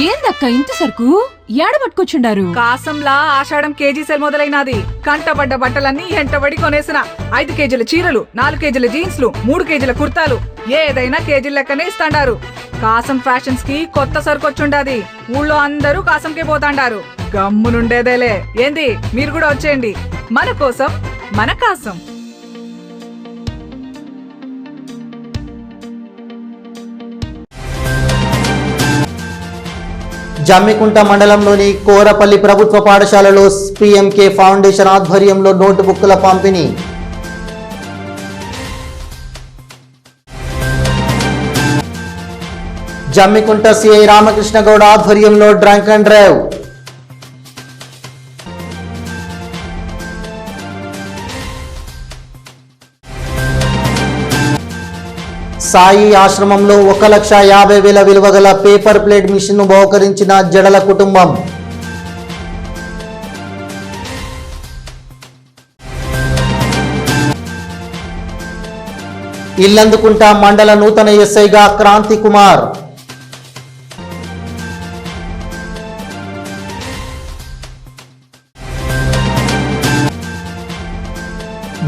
ఏందక్క ఇంత సరుకు? ఏడ పట్టుకొచ్చుండారు? కాసంలా ఆషాఢం కేజీ సెల్ మొదలైనది. కంటబడ్డ బట్టలన్నీ ఎంటబడి కొనేసిన. ఐదు కేజీల చీరలు నాలుగు కేజీల జీన్స్లు మూడు కేజీల కుర్తాలు. ఏదైనా కేజీల లెక్కనే ఇస్తాండారు. కాసం ఫ్యాషన్స్కి కొత్త సరుకొచ్చుండాది. ఊళ్ళో అందరూ కాసంకే పోతాండారు. గమ్మునుండేదేలే. ఏంది? మీరు కూడా వచ్చేయండి. మన కోసం మన కాసం. జమ్మికుంట మండలంలోని కోరపల్లి ప్రభుత్వ పాఠశాలలో పిఎంకే ఫౌండేషన్ ఆధ్వర్యంలో నోటు బుక్కుల పంపిణీ. జమ్మికుంట సిఐ రామకృష్ణ గౌడ్ ఆధ్వర్యంలో డ్రంక్ అండ్ డ్రైవ్. సాయి ఆశ్రమంలో ఒక లక్ష యాభై వేల విలువ గల పేపర్ ప్లేట్ మిషన్ బహుకరించిన జడల కుటుంబం. ఇల్లందుకుంట మండల నూతన ఎస్ఐగా క్రాంతి కుమార్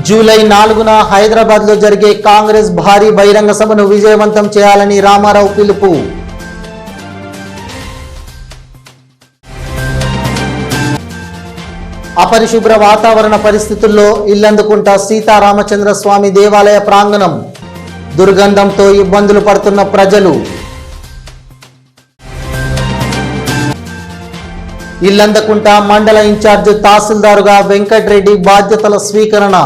జూలై నాలుగున హైదరాబాద్లో జరిగే కాంగ్రెస్ భారీ బహిరంగ సభను విజయవంతం చేయాలని రామారావు పిలుపు. అపరిశుభ్ర వాతావరణ పరిస్థితుల్లో ఇల్లందుకుంట సీతారామచంద్ర స్వామి దేవాలయ ప్రాంగణం. దుర్గంధంతో ఇబ్బందులు పడుతున్న ప్రజలు. ఇల్లందకుంట మండల ఇన్ఛార్జ్ తహసీల్దారుగా వెంకట్రెడ్డి బాధ్యతల స్వీకరణ.